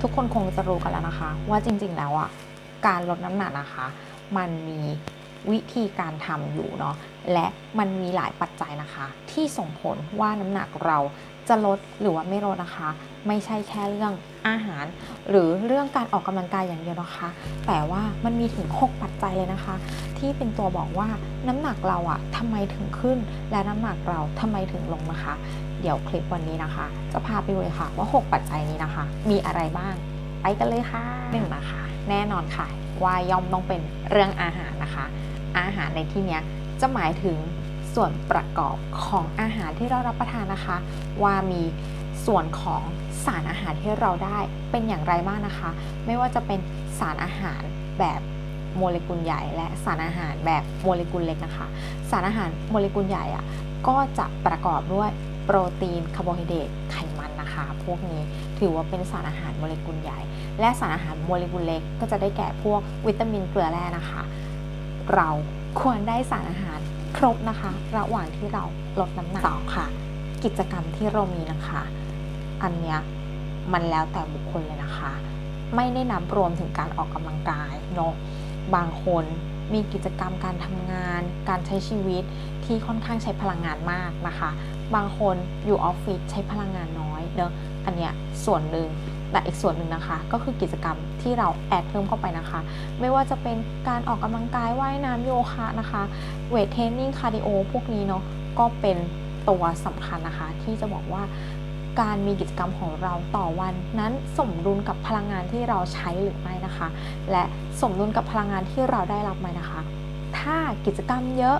ทุกคนคงจะรู้กันแล้วนะคะ ว่าจริงๆแล้วอะการลดน้ำหนักนะคะ มันมีวิธีการทำอยู่เนาะและมันมีหลายปัจจัยนะคะ ที่ส่งผลว่าน้ำหนักเราจะลดหรือว่าไม่ลดนะคะ ไม่ใช่แค่เรื่องอาหาร หรือเรื่องการออกกำลังกายอย่างเดียวนะคะ แต่ว่ามันมีถึง 6 ปัจจัยเลยนะคะ ที่เป็นตัวบอกว่าน้ำหนักเราอะทำไมถึงขึ้น และน้ำหนักเราทำไมถึงลงนะคะ เดี๋ยวคลิปวันนี้นะคะ จะพาไปดูเลยค่ะว่า 6 ปัจจัยนี้นะคะ มีอะไรบ้าง ไปกันเลยค่ะหนึ่งนะคะ แน่นอนค่ะ ว่าย่อมต้องเป็นเรื่องอาหารนะคะ อาหารในที่เนี้ยจะหมายถึงส่วนประกอบของอาหารที่เรารับประทานนะคะ ว่ามีส่วนของสารอาหารที่เราได้เป็นอย่างไรบ้างนะคะ ไม่ว่าจะเป็นสารอาหารแบบโมเลกุลใหญ่ และสารอาหารแบบโมเลกุลเล็กนะคะ สารอาหารโมเลกุลใหญ่อะก็จะประกอบด้วย โปรตีนคาร์โบไฮเดรตไขมันนะคะ พวกนี้ถือว่าเป็นสารอาหารโมเลกุลใหญ่ และสารอาหารโมเลกุลเล็ก ก็จะได้แก่พวกวิตามินเกลือแร่นะคะ เราควรได้สารอาหารครบนะคะ ระหว่างที่เราลดน้ำหนักสองค่ะ กิจกรรมที่เรามีนะคะ อันเนี้ยมันแล้วแต่บุคคลเลยนะคะ ไม่ได้นับรวมถึงการออกกำลังกายเนาะบางคน มีกิจกรรมการทำงาน การใช้ชีวิตที่ค่อนข้างใช้พลังงานมากนะคะ บางคนอยู่ออฟฟิศใช้พลังงานน้อยเนอะอันเนี้ยส่วนหนึ่งแต่อีกส่วนหนึ่งนะคะ ก็คือกิจกรรมที่เราแอดเพิ่มเข้าไปนะคะ ไม่ว่าจะเป็นการออกกำลังกายว่ายน้ำโยคะนะคะเวทเทรนนิ่งคาร์ดิโอพวกนี้เนาะก็เป็นตัวสำคัญนะคะ ที่จะบอกว่า การมีกิจกรรมของเราต่อวันนั้นสมดุลกับพลังงานที่เราใช้หรือไม่นะคะ และสมดุลกับพลังงานที่เราได้รับไหมนะคะ ถ้ากิจกรรมเยอะ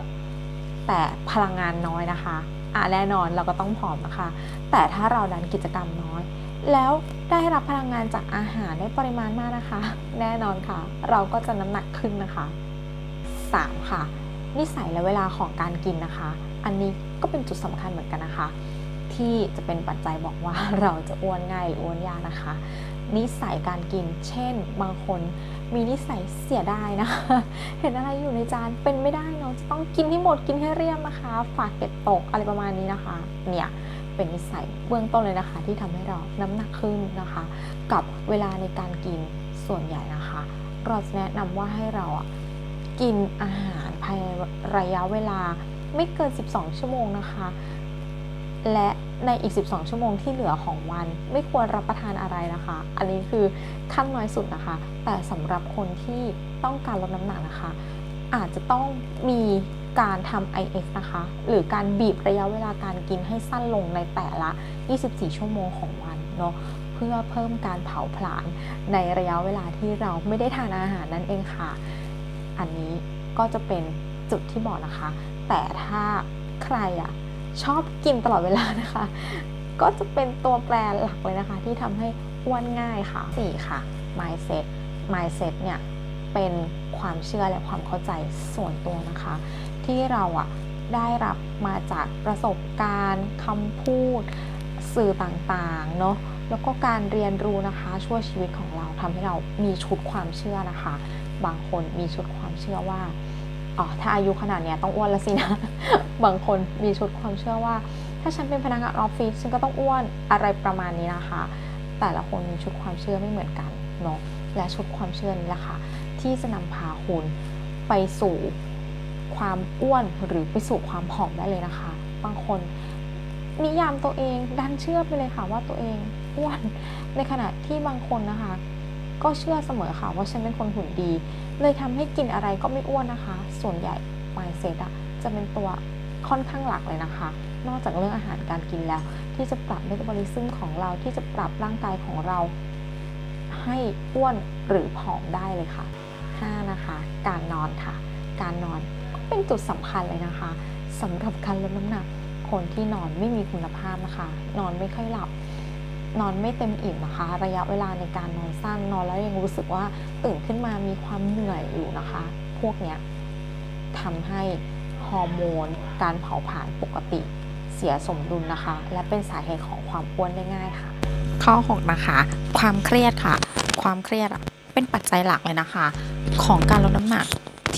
แต่พลังงานน้อยนะคะอะแน่นอนเราก็ต้องผอมนะคะ แต่ถ้าเราดันกิจกรรมน้อย แล้วได้รับพลังงานจากอาหารได้ปริมาณมากนะคะ แน่นอนค่ะ เราก็จะน้ำหนักขึ้นนะคะ 3. ค่ะ นิสัยและเวลาของการกินนะคะ อันนี้ก็เป็นจุดสำคัญเหมือนกันนะคะ ที่จะเป็นปัจจัยบอกว่าเราจะอ้วนง่ายหรืออ้วนยากนะคะ นิสัยการกิน เช่น บางคนมีนิสัยเสียดายนะคะ เห็นอะไรอยู่ในจานเป็นไม่ได้เนาะจะต้องกินให้หมดกินให้เรียบนะคะ ฝากเก็บตกอะไรประมาณนี้นะคะ เนี่ยเป็นนิสัยเบื้องต้นเลยนะคะ ที่ทำให้เราน้ำหนักขึ้นนะคะ กับเวลาในการกินส่วนใหญ่นะคะเราจะแนะนำว่าให้เราอะกินอาหารภายในระยะเวลาไม่เกิน 12 ชั่วโมงนะคะ และในอีก 12 ชั่วโมงที่เหลือของวัน ไม่ควรรับประทานอะไรนะคะ อันนี้คือขั้นน้อยสุดนะคะ แต่สำหรับคนที่ต้องการลดน้ำหนักนะคะ อาจจะต้องมีการทำ IF นะคะ หรือการบีบระยะเวลาการกินให้สั้นลงในแต่ละ 24 ชั่วโมงของวันเนาะเพื่อเพิ่มการเผาผลาญในระยะเวลาที่เราไม่ได้ทานอาหารนั่นเองค่ะ อันนี้ก็จะเป็นจุดที่บอกนะคะ แต่ถ้าใครอะ ชอบกินตลอดเวลานะคะ ก็จะเป็นตัวแปรหลักเลยนะคะ ที่ทำให้อ้วนง่ายค่ะ 4 ค่ะ mindset mindset เนี่ยเป็นความเชื่อและความเข้าใจส่วนตัวนะคะ ที่เราอะได้รับมาจากประสบการณ์คำพูดสื่อต่างๆเนาะแล้วก็การเรียนรู้นะคะช่วยชีวิตของเราทำให้เรามีชุดความเชื่อนะคะ บางคนมีชุดความเชื่อว่า อ๋อถ้าอายุขนาดเนี้ยต้องอ้วนล้วสินะ บางคนมีชุดความเชื่อว่า ถ้าฉันเป็นพนักงานออฟฟิศฉันก็ต้องอ้วนอะไรประมาณนี้นะคะ แต่ละคนมีชุดความเชื่อไม่เหมือนกันเนาะและชุดความเชื่อนี้แหละค่ะ ที่จะนำพาคุณไปสู่ความอ้วนหรือไปสู่ความผอมได้เลยนะคะ บางคนนิยามตัวเองดันเชื่อไปเลยค่ะว่าตัวเองอ้วนในขณะที่บางคนนะคะ ก็เชื่อเสมอค่ะว่าฉันเป็นคนหุ่นดี เลยทำให้กินอะไรก็ไม่อ้วนนะคะ ส่วนใหญ่ mindset อะจะเป็นตัวค่อนข้างหลักเลยนะคะ นอกจากเรื่องอาหารการกินแล้ว ที่จะปรับเมตาบอลิซึมของเราที่จะปรับร่างกายของเรา ให้อ้วนหรือผอมได้เลยค่ะ 5 นะคะ การนอนค่ะ การนอนก็เป็นจุดสำคัญเลยนะคะสำหรับการลดน้ำหนักคนที่นอนไม่มีคุณภาพนะคะ นอนไม่ค่อยหลับ นอนไม่เต็มอิ่มนะคะ ระยะเวลาในการนอนสั้นนอนแล้วยังรู้สึกว่าตื่นขึ้นมามีความเหนื่อยอยู่นะคะ พวกเนี้ยทำให้ฮอร์โมน การเผาผลาญปกติเสียสมดุลนะคะ และเป็นสาเหตุของความอ้วนได้ง่ายค่ะ ข้อ6นะคะ ความเครียดค่ะ ความเครียดเป็นปัจจัยหลักเลยนะคะ ของการลดน้ำหนัก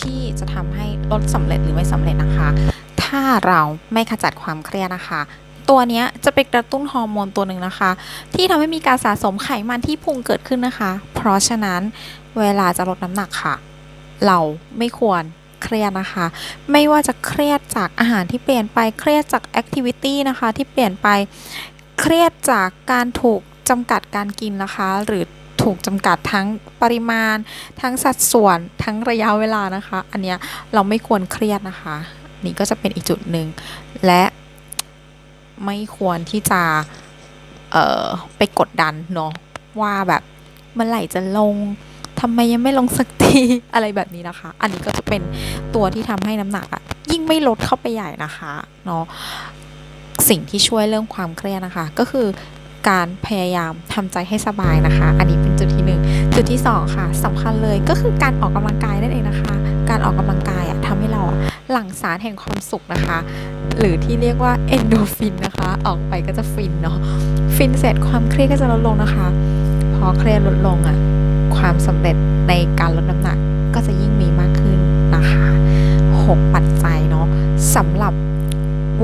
ที่จะทำให้ลดสำเร็จหรือไม่สำเร็จนะคะ ถ้าเราไม่ขจัดความเครียดนะคะ ตัวนี้จะเป็นกระตุ้นฮอร์โมนตัวหนึ่งนะคะ ที่ทำให้มีการสะสมไขมันที่พุงเกิดขึ้นนะคะ เพราะฉะนั้นเวลาจะลดน้ำหนักค่ะ เราไม่ควรเครียดนะคะ ไม่ว่าจะเครียดจากอาหารที่เปลี่ยนไปเครียดจากแอคทิวิตี้นะคะที่เปลี่ยนไปเครียดจากการถูกจำกัดการกินนะคะ หรือถูกจำกัดทั้งปริมาณ ทั้งสัดส่วน ทั้งระยะเวลานะคะ อันเนี้ยเราไม่ควรเครียดนะคะ นี่ก็จะเป็นอีกจุดหนึ่งและ ไม่ควรที่จะ เอ่อ ไปกดดันเนาะว่าแบบเมื่อไหร่จะลงทำไมยังไม่ลงสักทีอะไรแบบนี้นะคะ อันนี้ก็จะเป็นตัวที่ทำให้น้ำหนักอะยิ่งไม่ลดเข้าไปใหญ่นะคะเนาะสิ่งที่ช่วยเรื่องความเครียดนะคะ ก็คือการพยายามทำใจให้สบายนะคะ อันนี้เป็นจุดที่หนึ่งจุดที่สองค่ะสำคัญเลยก็คือการออกกำลังกายนั่นเองนะคะ การออกกำลังกาย หลั่งสารแห่งความสุขนะคะ หรือที่เรียกว่าเอนโดฟินนะคะ ออกไปก็จะฟินเนาะฟินเสร็จความเครียดก็จะลดลงนะคะ พอเครียดลดลงอะความสำเร็จในการลดน้ำหนักก็จะยิ่งมีมากขึ้นนะคะหกปัจจัยเนาะสำหรับ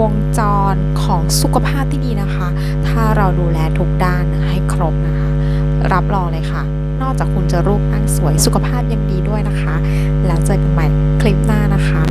วงจรของสุขภาพที่ดีนะคะ ถ้าเราดูแลทุกด้านให้ครบนะคะ รับรองเลยค่ะ นอกจากคุณจะรูปร่างสวยสุขภาพยังดีด้วยนะคะ แล้วเจอกันใหม่คลิปหน้านะคะ